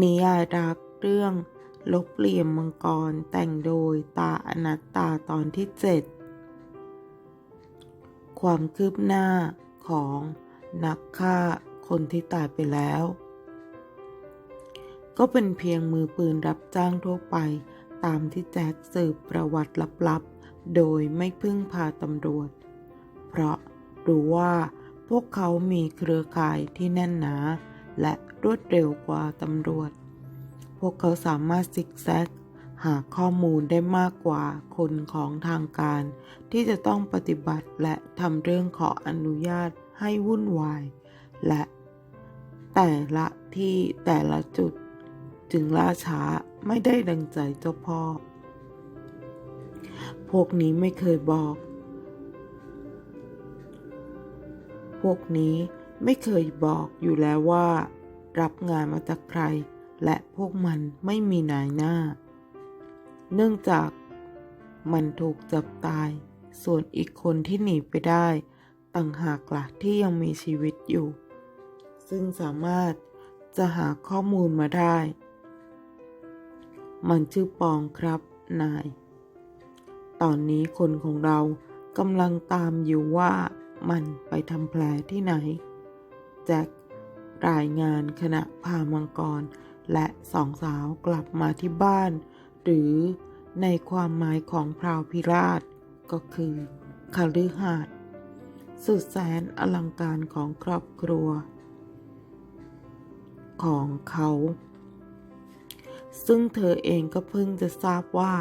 นิยายรักเรื่องลบเหลี่ยมมังกรแต่งโดยตาอนัตตาตอนที่เจ็ดความคืบหน้าของนักฆ่าคนที่ตายไปแล้ว ก็เป็นเพียงมือปืนรับจ้างทั่วไปตามที่แจ็คสืบประวัติลับๆ โดยไม่พึ่งพาตำรวจ เพราะรู้ว่าพวกเขามีเครือข่ายที่แน่นหนา และ รวดเร็วกว่าตำรวจ พวกเขาสามารถซิกแซก หาข้อมูลได้มากกว่าคนของทางการ ที่จะต้องปฏิบัติและทำเรื่องขออนุญาตให้วุ่นวาย และแต่ละที่แต่ละจุด จึงล่าช้าไม่ได้ดังใจเจ้าพ่อ พวกนี้ไม่เคยบอก พวกนี้ไม่เคยบอกอยู่แล้วว่า รับงานมาจากใคร และพวกมันไม่มีนายหน้า เนื่องจากมันถูกจับตาย ส่วนอีกคนที่หนีไปได้ ต่างหากละที่ยังมีชีวิตอยู่ ซึ่งสามารถจะหาข้อมูลมาได้ มันชื่อปองครับนาย ตอนนี้คนของเรากำลังตามอยู่ว่ามันไปทำแผลที่ไหน แจ็ค รายงานขณะพามังกร และสองสาวกลับมาที่บ้าน หรือในความหมายของพราวพิราช ก็คือคฤหาสสุดแสนอลังการของครอบครัว ของเขา ซึ่งเธอเองก็เพิ่งจะทราบว่า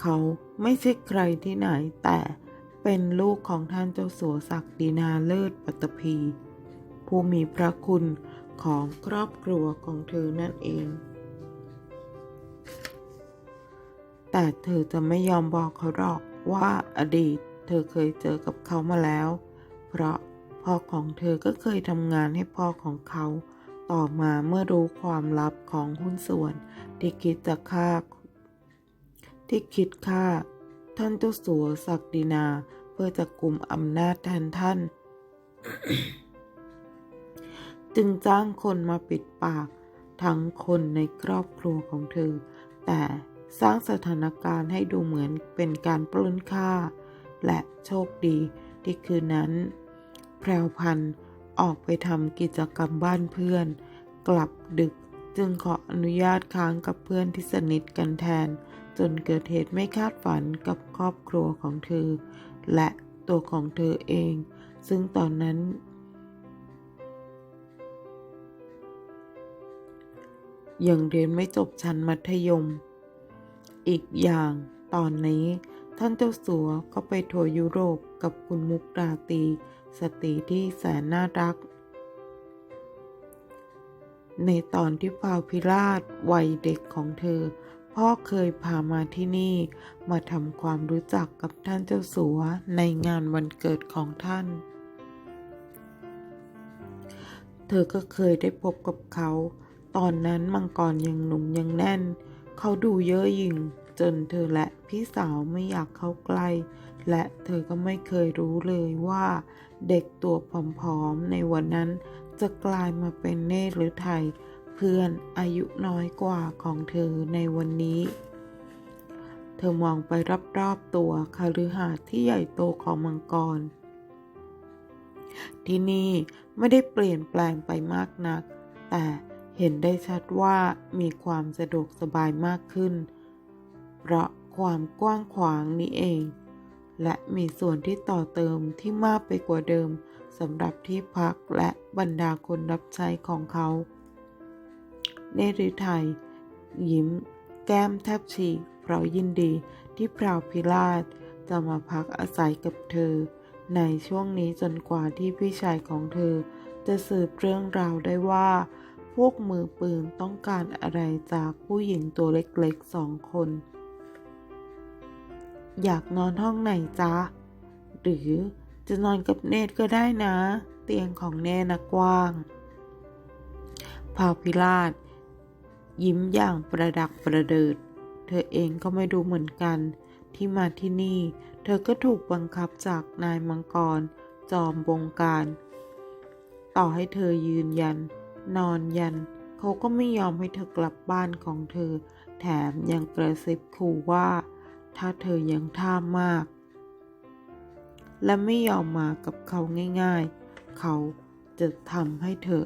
เขาไม่ใช่ใครที่ไหนแต่เป็นลูกของท่านเจ้าสัวศักดินาเลิศปัตตภีผู้มีพระคุณ ของครอบครัวของเธอนั่นเอง แต่เธอจะไม่ยอมบอกเขาหรอกว่าอดีตเธอเคยเจอกับเขามาแล้ว เพราะพ่อของเธอก็เคยทำงานให้พ่อของเขา ต่อมาเมื่อรู้ความลับของหุ้นส่วน ที่คิดจะฆ่า ที่คิดฆ่า ท่านเจ้าสัวศักดินา เพื่อจะกลุ่มอำนาจแทนท่าน จึงจ้างคนมาปิดปาก ทั้งคนในครอบครัวของเธอ แต่สร้างสถานการณ์ให้ดูเหมือนเป็นการปล้นฆ่า และโชคดีที่คืนนั้น แพรวพันธ์ออกไปทำกิจกรรมบ้านเพื่อน กลับดึกจึงขออนุญาตค้างกับเพื่อนที่สนิทกันแทน จนเกิดเหตุไม่คาดฝันกับครอบครัวของเธอ และตัวของเธอเอง ซึ่งตอนนั้น ยังเรียนไม่จบชั้นมัธยม อีกอย่างตอนนี้ท่านเจ้าสัวก็ไปทัวร์ยุโรปกับคุณมุกราตีสตีที่แสนน่ารัก ในตอนที่พาวพิราชวัยเด็กของเธอ พ่อเคยพามาที่นี่ มาทำความรู้จักกับท่านเจ้าสัวในงานวันเกิดของท่าน เธอก็เคยได้พบกับเขา ตอนนั้นมังกรยังหนุ่มยังแน่น เขาดูเย่อะยิ่งจนเธอและพี่สาวไม่อยากเข้าใกล้ และเธอก็ไม่เคยรู้เลยว่า เด็กตัวผอมๆในวันนั้นจะกลายมาเป็นเนตรหรือไทย เพื่อนอายุน้อยกว่าของเธอในวันนี้ เธอมองไปรอบๆตัวคฤหาสน์ที่ใหญ่โตของมังกร ที่นี่ไม่ได้เปลี่ยนแปลงไปมากนัก แต่ เห็นได้ชัดว่ามีความสะดวกสบายมากขึ้น เพราะความกว้างขวางนี้เอง และมีส่วนที่ต่อเติมที่มากไปกว่าเดิมสำหรับที่พักและบรรดาคนรับใช้ของเขาเนริไทย ยิ้ม แก้มแทบฉีกเพราะยินดีที่พราวพิราชจะมาพักอาศัยกับเธอ ในช่วงนี้จนกว่าที่พี่ชายของเธอ จะสืบเรื่องราวได้ว่า พวกมือปืนต้องการอะไรจากผู้หญิงตัวเล็กๆสองคน อยากนอนห้องไหนจ๊ะ หรือจะนอนกับเนตก็ได้นะ เตียงของเนตรนะกว้างพาวพิราชยิ้มอย่างประดักประเดิด เธอเองก็ไม่รู้เหมือนกัน ที่มาที่นี่ เธอก็ถูกบังคับจากนายมังกร จอมบงการ ต่อให้เธอยืนยัน นอนยัน เขาก็ไม่ยอมให้เธอกลับบ้านของเธอ แถมยังกระซิบขู่ว่า ถ้าเธอยังท่ามาก และไม่ยอมมากับเขาง่าย ๆ เขาจะทำให้เธอ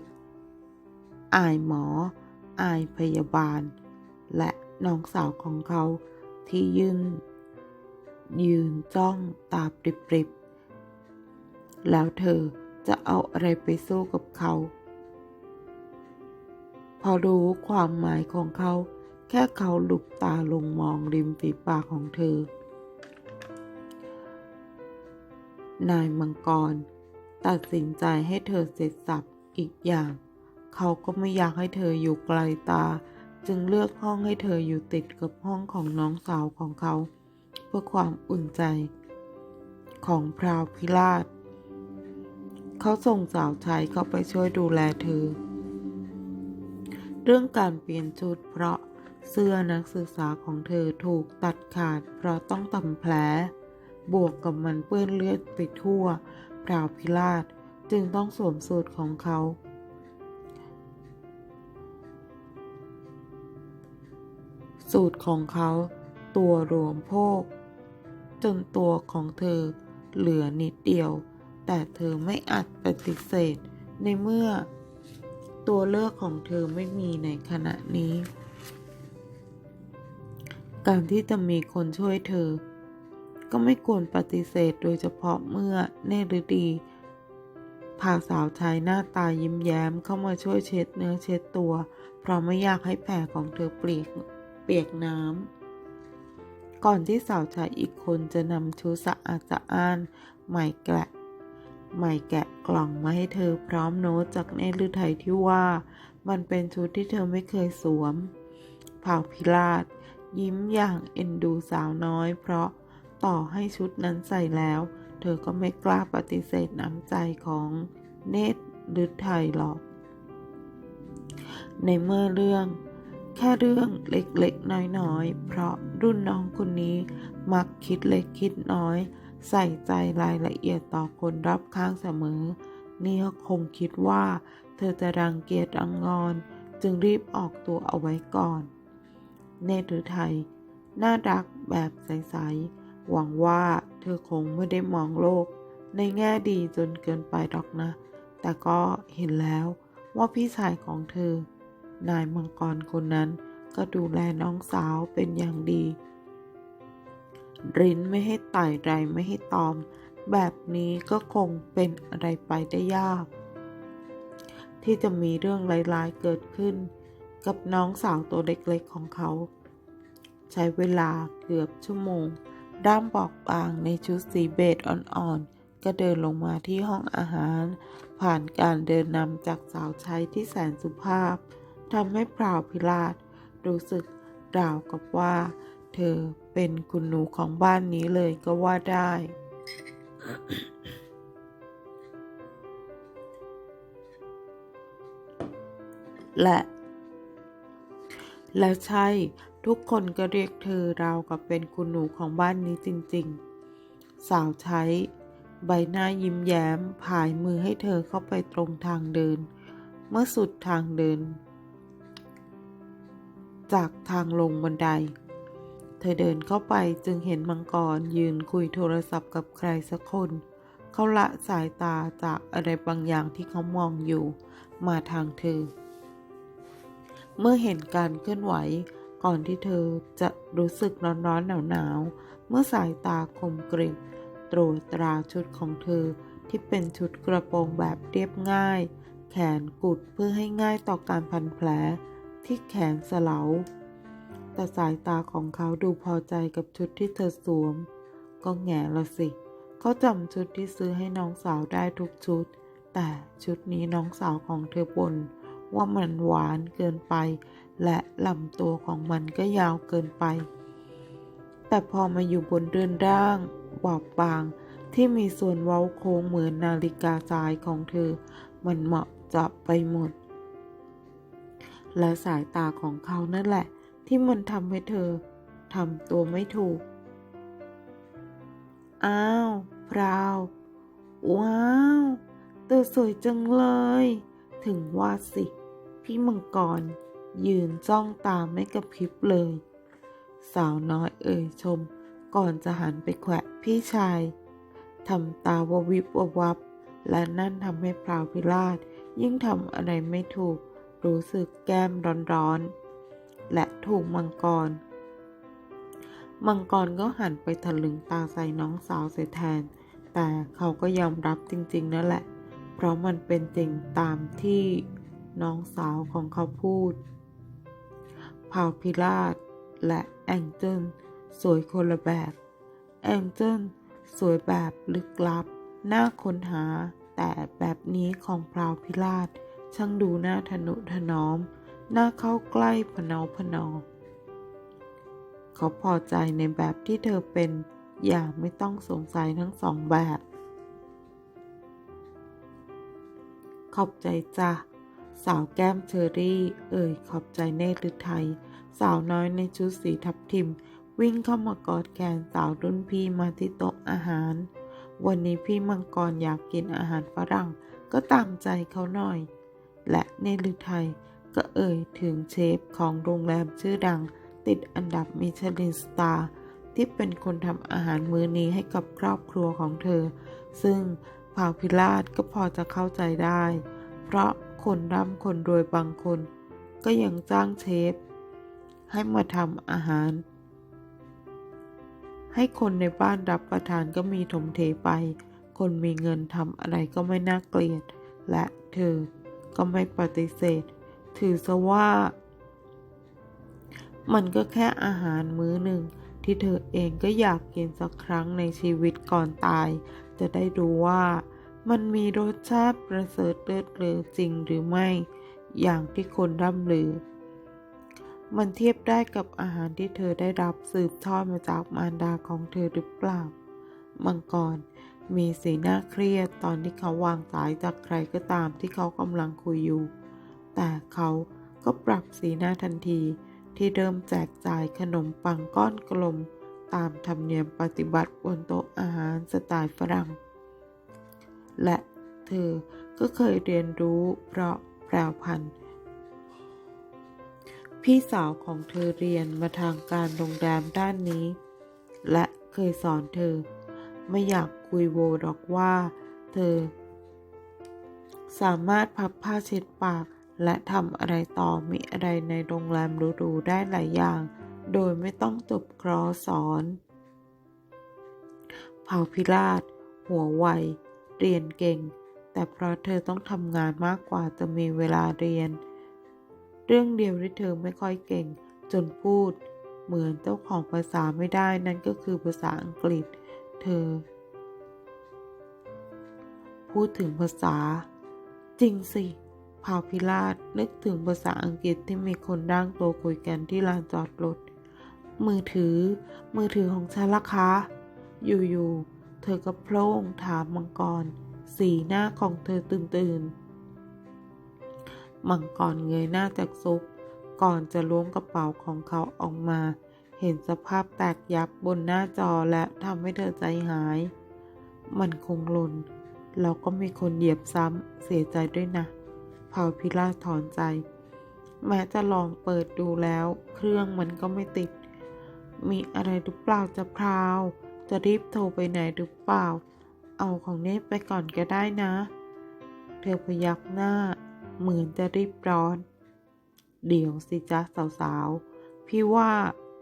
อายหมอ อายพยาบาล และน้องสาวของเขาที่ยืนยืนจ้องตาปริบๆ แล้วเธอจะเอาอะไรไปสู้กับเขา พอรู้ความหมายของเขา แค่เขาหลุบตาลงมองริมฝีปากของเธอ นายมังกร ตัดสินใจให้เธอเสร็จสับอีกอย่าง เขาก็ไม่อยากให้เธออยู่ไกลตา จึงเลือกห้องให้เธออยู่ติดกับห้องของน้องสาวของเขา เพื่อความอุ่นใจ ของพราวพิราชเขาส่งสาวใช้เข้าไปช่วยดูแลเธอ เรื่องการเปลี่ยนชุดเพราะเสื้อนักศึกษาของเธอถูกตัดขาด เพราะต้องทำแผล บวกกับมันเปื้อนเลือดไปทั่วพราวพิราชจึงต้องสวมสูตรของเขา สูตรของเขา ตัวรวมโภค จนตัวของเธอเหลือนิดเดียว แต่เธอไม่อาจปฏิเสธในเมื่อ ตัวเลือกของเธอไม่มีในขณะนี้ การที่จะมีคนช่วยเธอ ก็ไม่ควรปฏิเสธโดยเฉพาะเมื่อเนรดีพาสาวชายหน้าตายิ้มแย้มเข้ามาช่วยเช็ดเนื้อเช็ดตัว เพราะไม่อยากให้แผลของเธอเปียกเปียกน้ำก่อนที่สาวชายอีกคนจะนำชุดสะอาดสะอ้านใหม่แกะ ใหม่แกะกล่องมาให้เธอพร้อมโน้ตจากเนตรฤทัยที่ว่ามันเป็นชุดที่เธอไม่เคยสวม เผ่าพิราชยิ้มอย่างเอ็นดูสาวน้อย เพราะต่อให้ชุดนั้นใส่แล้ว เธอก็ไม่กล้าปฏิเสธน้ำใจของเนตรฤทัยหรอก ในเมื่อเรื่องแค่เรื่องเล็กๆ น้อยๆ เพราะรุ่นน้องคนนี้มักคิดเล็กคิดน้อย ใส่ใจรายละเอียดต่อคนรับข้างเสมอ นี่คงคิดว่า เธอจะรังเกียจรังงอน จึงรีบออกตัวเอาไว้ก่อน เนตรฤทัยน่ารักแบบใส ๆ หวังว่าเธอคงไม่ได้มองโลก ในแง่ดีจนเกินไปหรอกนะ แต่ก็เห็นแล้วว่าพี่ชายของเธอ นายมังกรคนนั้นก็ดูแลน้องสาวเป็นอย่างดี ริ้นไม่ให้ไต่ไรไม่ให้ตอม แบบนี้ก็คงเป็นอะไรไปได้ยาก ที่จะมีเรื่องร้ายๆเกิดขึ้น กับน้องสาวตัวเล็กๆของเขา ใช้เวลาเกือบชั่วโมง ด้ามบอกบางในชุดสีเบจอ่อนๆ ก็เดินลงมาที่ห้องอาหาร ผ่านการเดินนำจากสาวใช้ที่แสนสุภาพทำให้พราวพิราชรู้สึกราวกับว่า เธอ เป็นคุณหนูของบ้านนี้เลยก็ว่าได้ และ แล้วใช่ทุกคนก็เรียกเธอราวกับเป็นคุณหนูของบ้านนี้จริงๆ สาวใช้ ใบหน้ายิ้มแย้มผายมือให้เธอเข้าไปตรงทางเดิน เมื่อสุดทางเดิน จากทางลงบันได เธอเดินเข้าไปจึงเห็นมังกรยืนคุยโทรศัพท์กับใครสักคน เขาละสายตาจากอะไรบางอย่างที่เขามองอยู่ มาทางเธอ เมื่อเห็นการเคลื่อนไหว ก่อนที่เธอจะรู้สึกร้อนๆหนาวๆเมื่อสายตาคมกริบตรวจตราชุดของเธอที่เป็นชุดกระโปรงแบบเรียบง่าย แขนกุดเพื่อให้ง่ายต่อการพันแผลที่แขนสลา แต่สายตาของเขาดูพอใจกับชุดที่เธอสวม ก็แง่ละสิ เขาจำชุดที่ซื้อให้น้องสาวได้ทุกชุด แต่ชุดนี้น้องสาวของเธอบ่นว่ามันหวานเกินไป และลำตัวของมันก็ยาวเกินไป แต่พอมาอยู่บนเรือนร่างบอบบาง ที่มีส่วนเว้าโค้งเหมือนนาฬิกาทรายของเธอ มันเหมาะเจะไปหมด และสายตาของเขานั่นแหละ ที่มันทำให้เธอทำตัวไม่ถูก อ้าว พราว ว้าวเธอสวยจังเลย ถึงว่าสิ พี่มังกร ยืนจ้องตาไม่กระพริบเลย สาวน้อยเอ่ยชม ก่อนจะหันไปแขวะพี่ชายทำตาววิบววับ และนั่นทำให้พราวพิราชยิ่งทำอะไรไม่ถูก รู้สึกแก้มร้อนๆ และถูกมังกร มังกรก็หันไปถลึงตาใส่น้องสาวเสียแทน แต่เขาก็ยอมรับจริงๆนั่นแหละ เพราะมันเป็นจริงตามที่น้องสาวของเขาพูดพาวพิราชและแองเจิลสวยคนละแบบ แองเจิลสวยแบบลึกลับ น่าค้นหา แต่แบบนี้ของพราวพิราชช่างดูน่าทนุถนอม น่าเข้าใกล้พนอพนอ เขาพอใจในแบบที่เธอเป็นอย่างไม่ต้องสงสัยทั้งสองแบบ ขอบใจจ้ะสาวแก้มเชอรี่ เอ่ยขอบใจเนตรฤทัยสาวน้อยในชุดสีทับทิม วิ่งเข้ามากอดแขนสาวรุ่นพี่มาที่โต๊ะอาหาร วันนี้พี่มังกรอยากกินอาหารฝรั่งก็ตามใจเขาหน่อย และเนตรฤทัย ก็เอ่ยถึงเชฟของโรงแรมชื่อดัง ติดอันดับมิชลินสตาร์ที่เป็นคนทำอาหารมื้อนี้ให้กับครอบครัวของเธอ ซึ่งพาวพิราชก็พอจะเข้าใจได้ เพราะคนร่ำคนรวยบางคน ก็ยังจ้างเชฟ ให้มาทำอาหาร ให้คนในบ้านรับประทานก็มีถมเทไป คนมีเงินทำอะไรก็ไม่น่าเกลียด และเธอก็ไม่ปฏิเสธ ถือซะว่า มันก็แค่อาหารมื้อหนึ่ง ที่เธอเองก็อยากกินสักครั้งในชีวิตก่อนตาย จะได้รู้ว่ามันมีรสชาติประเสริฐเลิศเลอจริงหรือไม่ อย่างที่คนร่ำลือ มันเทียบได้กับอาหารที่เธอได้รับสืบทอดมาจากมารดาของเธอหรือเปล่า มังกรมีสีหน้าเครียดตอนที่เขาวางสายจากใครก็ตามที่เขากำลังคุยอยู่ แต่เขาก็ปรับสีหน้าทันทีที่เริ่มแจกจ่ายขนมปังก้อนกลม ตามธรรมเนียมปฏิบัติบนโต๊ะอาหารสไตล์ฝรั่ง และเธอก็เคยเรียนรู้เพราะแปรวพันธ์พี่สาวของเธอเรียนมาทางการโรงแรมด้านนี้ และเคยสอนเธอ ไม่อยากคุยโวหรอกว่า เธอ สามารถพับผ้าเช็ดปาก และทำอะไรต่อมีอะไรในโรงแรมหรูๆได้หลายอย่าง โดยไม่ต้องตบครอสอน เผาพิราชหัวไว เรียนเก่ง แต่เพราะเธอต้องทำงานมากกว่าจะมีเวลาเรียน เรื่องเดียวที่เธอไม่ค่อยเก่ง จนพูด เหมือนเจ้าของภาษาไม่ได้นั่นก็คือภาษาอังกฤษ เธอ พูดถึงภาษา จริงสิ พาวพิราชนึกถึงภาษาอังกฤษที่มีคนร่างโตคุยกันที่ลานจอดรถ มือถือ มือถือของฉันล่ะคะ อยู่ๆ เธอก็โพล่งถามมังกร สีหน้าของเธอตื่นๆ มังกรเงยหน้าจากซุป ก่อนจะล้วงกระเป๋าของเขาออกมา เห็นสภาพแตกยับบนหน้าจอและทำให้เธอใจหาย มันคงหล่น แล้วก็มีคนเหยียบซ้ำเสียใจด้วยนะ เผาพิราถอนใจ แม้จะลองเปิดดูแล้ว เครื่องมันก็ไม่ติด มีอะไรหรือเปล่าจะพราว จะรีบโทรไปไหนหรือเปล่า เอาของเนตไปก่อนก็ได้นะ เธอพยักหน้า เหมือนจะรีบร้อน เดี๋ยวสิจ๊ะสาวๆ พี่ว่า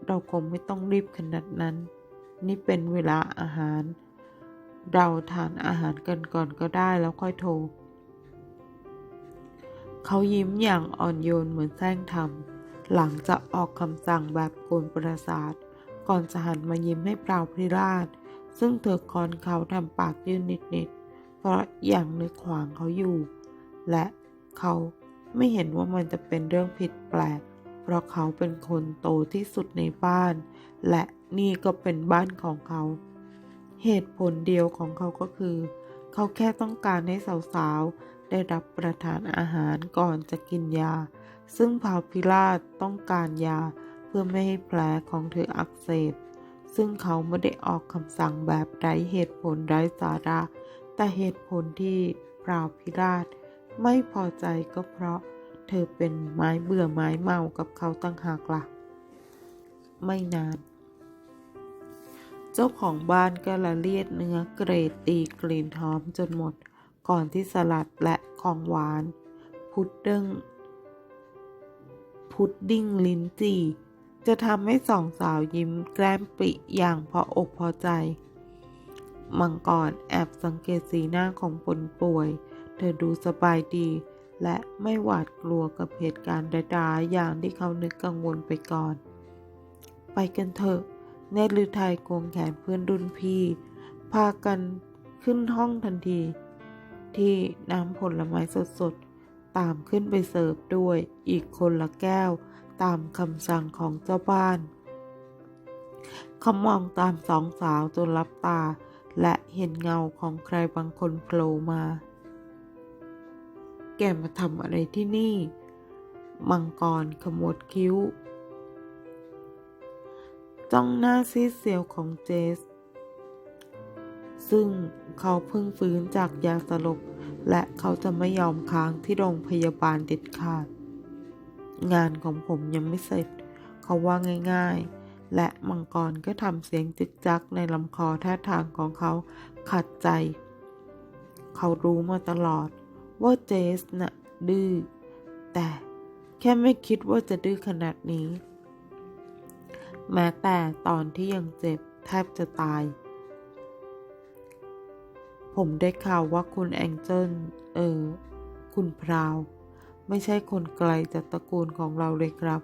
เราคงไม่ต้องรีบขนาดนั้น นี่เป็นเวลาอาหาร เราทานอาหารกันก่อนก็ได้แล้วค่อยโทร เขายิ้มอย่างอ่อนโยนเหมือนแซงทำหลังจากออกคำสั่งแบบโกนประสาท ก่อนจะหันมายิ้มให้เปล่าพริราช ซึ่งเธอคอนเขาทำปากยื่นนิดๆเพราะอย่างนึกขวางเขาอยู่ และเขาไม่เห็นว่ามันจะเป็นเรื่องผิดแปลก เพราะเขาเป็นคนโตที่สุดในบ้าน และนี่ก็เป็นบ้านของเขา เหตุผลเดียวของเขาก็คือ เขาแค่ต้องการให้สาวๆ ได้รับประทานอาหารก่อนจะกินยา ซึ่งพาวพิราชต้องการยาเพื่อไม่ให้แผลของเธออักเสบ ซึ่งเขาไม่ได้ออกคำสั่งแบบไร้เหตุผลไร้สาระ แต่เหตุผลที่พราวพิราชไม่พอใจก็เพราะเธอเป็นไม้เบื่อไม้เมากับเขาตั้งหากละ่ะ ไม่นาน เจ้าของบ้านก็ละเลียดเนื้อเกรดตีกลิ่นหอมจนหมด ก่อนที่สลัดและของหวาน พุดดิ้งพุดดิ้งลิ้นจี่ จะทำให้สองสาวยิ้มแกล้มปริอย่างพออกพอใจ มังกรแอบสังเกตสีหน้าของคนป่วย เธอดูสบายดี และไม่หวาดกลัวกับเหตุการณ์ใดๆอย่างที่เขานึกกังวลไปก่อน ไปกันเถอะเนตรฤทัยโกงแขนเพื่อนรุ่นพี่ พากันขึ้นห้องทันที ที่น้ำผลไม้สดๆ ตามขึ้นไปเสิร์ฟด้วยอีกคนละแก้วตามคำสั่งของเจ้าบ้านเขามองตามสองสาวจนลับตา และเห็นเงาของใครบางคนโผล่มา แกมาทำอะไรที่นี่ มังกรขมวดคิ้ว จ้องหน้าซีเซียวของเจส ซึ่งเขาเพิ่งฟื้นจากยาสลบ และเขาจะไม่ยอมค้างที่โรงพยาบาลเด็ดขาด งานของผมยังไม่เสร็จ เขาว่าง่าย ๆ และมังกรก็ทำเสียงจึกจักในลำคอท่าทางของเขาขัดใจ เขารู้มาตลอด ว่าเจสน่ะดื้อ แต่แค่ไม่คิดว่าจะดื้อขนาดนี้ แม้แต่ตอนที่ยังเจ็บแทบจะตาย ผมได้ข่าวว่าคุณแองเจิล เออ คุณพราว ไม่ใช่คนไกลจากตระกูลของเราเลยครับ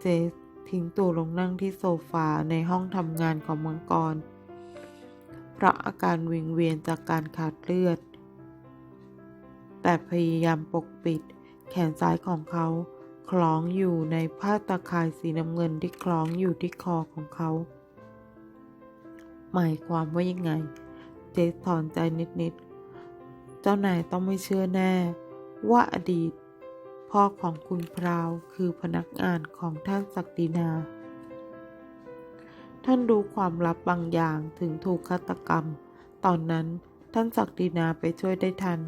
เจสทิ้งตัวลงนั่งที่โซฟาในห้องทำงานของมังกร เพราะอาการวิงเวียนจากการขาดเลือด แต่พยายามปกปิด แขนซ้ายของเขา คล้องอยู่ในผ้าตะข่ายสีน้ำเงินที่คล้องอยู่ที่คอของเขา หมายความว่ายังไง เจสถอนใจนิดๆ เจ้านายต้องไม่เชื่อแน่ ว่าอดีต พ่อของคุณพราวคือพนักงานของท่านศักดินา ท่านรู้ความลับบางอย่างถึงถูกฆาตกรรม ตอนนั้นท่านศักดินาไปช่วยได้ทัน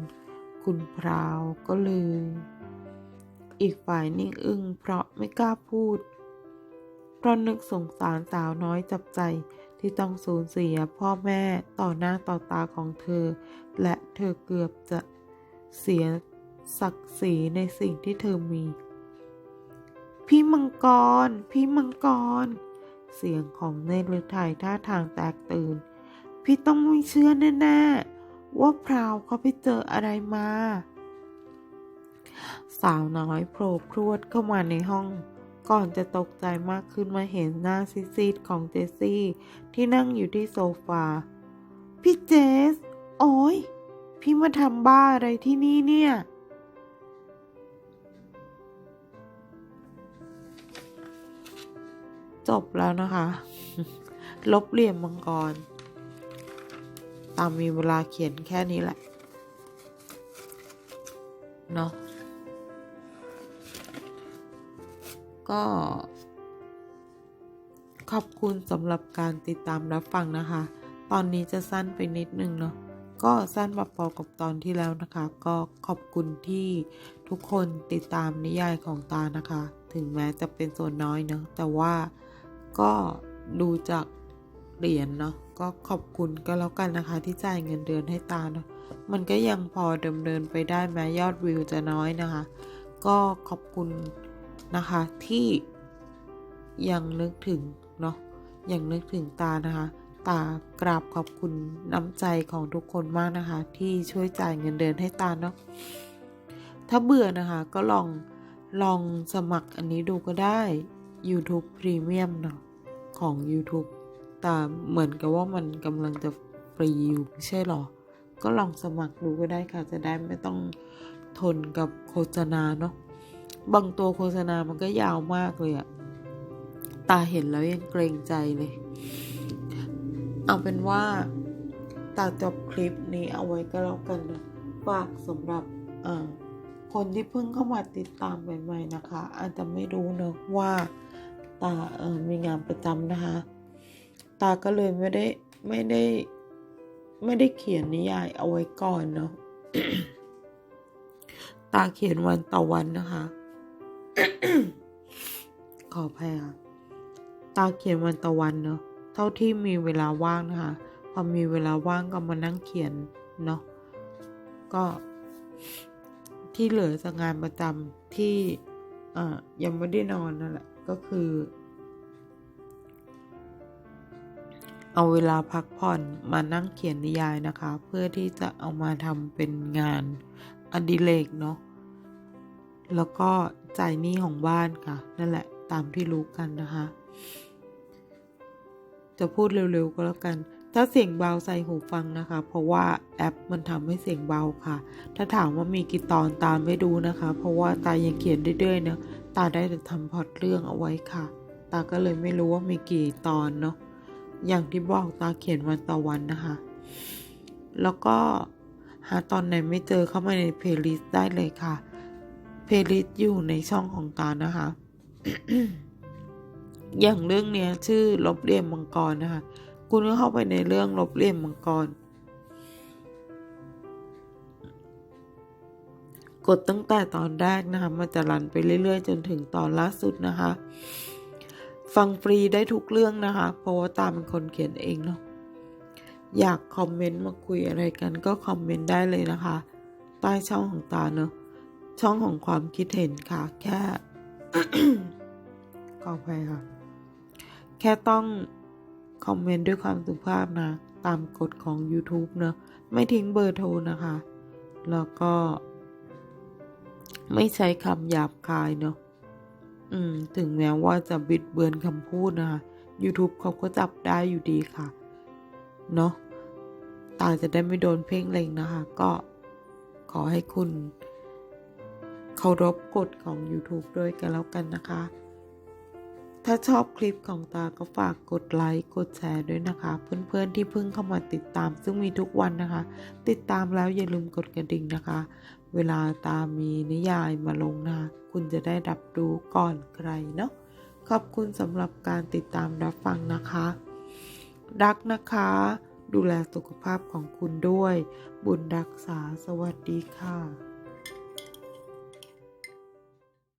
คุณพราวก็เลยอีกฝ่ายนิ่งอึ้งเพราะไม่กล้าพูด เพราะนึกสงสารสาวน้อยจับใจ ที่ต้องสูญเสียพ่อแม่ต่อหน้าต่อตาของเธอ และเธอเกือบจะเสียศักดิ์ศรีในสิ่งที่เธอมี พี่มังกร พี่มังกร เสียงของเนตรฤทัยท่าทางแตกตื่น พี่ต้องไม่เชื่อแน่ๆว่าพราวเขาไปเจออะไรมา สาวน้อยโผล่พรวดเข้ามาในห้อง ก่อนจะตกใจมากขึ้นมาเห็นหน้าซีดๆของเจสซี่ ที่นั่งอยู่ที่โซฟา พี่เจส โอ้ยพี่มาทำบ้าอะไรที่นี่เนี่ย จบแล้วนะคะ ลบเหลี่ยมมังกร ตามมีเวลาเขียนแค่นี้แหละ เนาะ ก็ ขอบคุณสำหรับการติดตามรับฟังนะคะ ตอนนี้จะสั้นไปนิดนึงเนาะก็สั้นพอๆกับตอนที่แล้วนะคะ ก็ขอบคุณที่ทุกคนติดตามนิยายของตานะคะ ถึงแม้จะเป็นส่วนน้อยเนาะแต่ว่าก็ดูจากเหรียญเนาะก็ขอบคุณก็แล้วกันนะคะ ที่จ่ายเงินเดือนให้ตาเนาะมันก็ยังพอดำเนินไปได้แม้ยอดวิวจะน้อยนะคะ ก็ขอบคุณ นะคะ ที่ยังนึกถึงเนาะยังนึกถึงตานะคะ ตากราบขอบคุณน้ำใจของทุกคนมากนะคะ ที่ช่วยจ่ายเงินเดือนให้ตาเนาะถ้าเบื่อนะคะ ก็ลองลองสมัครอันนี้ดูก็ได้ YouTube Premium เนาะของ YouTube แต่เหมือนกับว่ามันกำลังจะฟรีอยู่ใช่หรอ ก็ลองสมัครดูก็ได้ค่ะ จะได้ไม่ต้องทนกับโฆษณาเนาะ บางตัวโฆษณามันก็ยาวมากเลยอะตาเห็นแล้วยังเกรงใจเลย เอาเป็นว่าตาจบคลิปนี้เอาไว้ก็แล้วกันนะฝากสำหรับคนที่เพิ่งเข้ามาติดตามใหม่ๆนะคะ อาจจะไม่รู้เนะว่าตาเออมีงานประจำนะคะ ตาก็เลยไม่ได้ไม่ได้ ไม่ได้เขียนนิยายเอาไว้ก่อนเนาะตาเขียนวันต่อวันนะคะ ขออภัยค่ะตาเขียนวันตะวันเนาะเท่าที่มีเวลาว่างนะคะ พอมีเวลาว่างก็มานั่งเขียนเนาะก็ที่เหลือจากงานประจำที่ยังไม่ได้นอนนั่นแหละก็คือ เอาเวลาพักผ่อนมานั่งเขียนนิยายนะคะ เพื่อที่จะเอามาทำเป็นงานอดิเรกเนาะ แล้วก็จ่ายหนี้ของบ้านค่ะ นั่นแหละตามที่รู้กันนะคะ จะพูดเร็วๆก็แล้วกัน ถ้าเสียงเบาใส่หูฟังนะคะ เพราะว่าแอปมันทำให้เสียงเบาค่ะ ถ้าถามว่ามีกี่ตอนตามไม่ดูนะคะ เพราะว่าตายังเขียนเรื่อยๆเนาะตาได้แต่ทำพอตเรื่องเอาไว้ค่ะ ตาก็เลยไม่รู้ว่ามีกี่ตอนเนาะอย่างที่บอกตาเขียนวันต่อวันนะคะ แล้วก็หาตอนไหนไม่เจอเข้ามาในเพลย์ลิสต์ได้เลยค่ะ เพลย์ลิสต์อยู่ในช่องของตานะคะ อย่างเรื่องเนี้ยชื่อลบเลี่ยมมังกรนะคะ คุณก็เข้าไปในเรื่องลบเลี่ยมมังกร กดตั้งแต่ตอนแรกนะคะ มันจะรันไปเรื่อยๆ จนถึงตอนล่าสุดนะคะ ฟังฟรีได้ทุกเรื่องนะคะ เพราะว่าตามเป็นคนเขียนเองเนาะ อยากคอมเมนต์มาคุยอะไรกันก็คอมเมนต์ได้เลยนะคะ ใต้ช่องของตาเนาะ ช่องของความคิดเห็นค่ะ แค่ขออภัยค่ะ แค่ต้องคอมเมนต์ด้วยความสุภาพนะ ตามกฎของ YouTube เนอะไม่ทิ้งเบอร์โทรนะคะ แล้วก็ ไม่ใช้คำหยาบคายเนอะอืม ถึงแม้ว่าจะบิดเบือนคำพูดนะคะ YouTube เขาก็จับได้อยู่ดีค่ะ เนอะตาจะได้ไม่โดนเพ่งเล็งนะคะ ก็ขอให้คุณ เคารพกฎของ YouTube ด้วยกันแล้วกันนะคะ ถ้าชอบคลิปของตาก็ฝากกดไลค์กดแชร์ด้วยนะคะ เพื่อนๆที่เพิ่งเข้ามาติดตามซึ่งมีทุกวันนะคะ ติดตามแล้วอย่าลืมกดกระดิ่งนะคะ เวลาตามีนิยายมาลงนะคะ คุณจะได้รับรู้ก่อนใครเนาะขอบคุณสำหรับการติดตามรับฟังนะคะ รักนะคะ ดูแลสุขภาพของคุณด้วย บุญรักษาสวัสดีค่ะ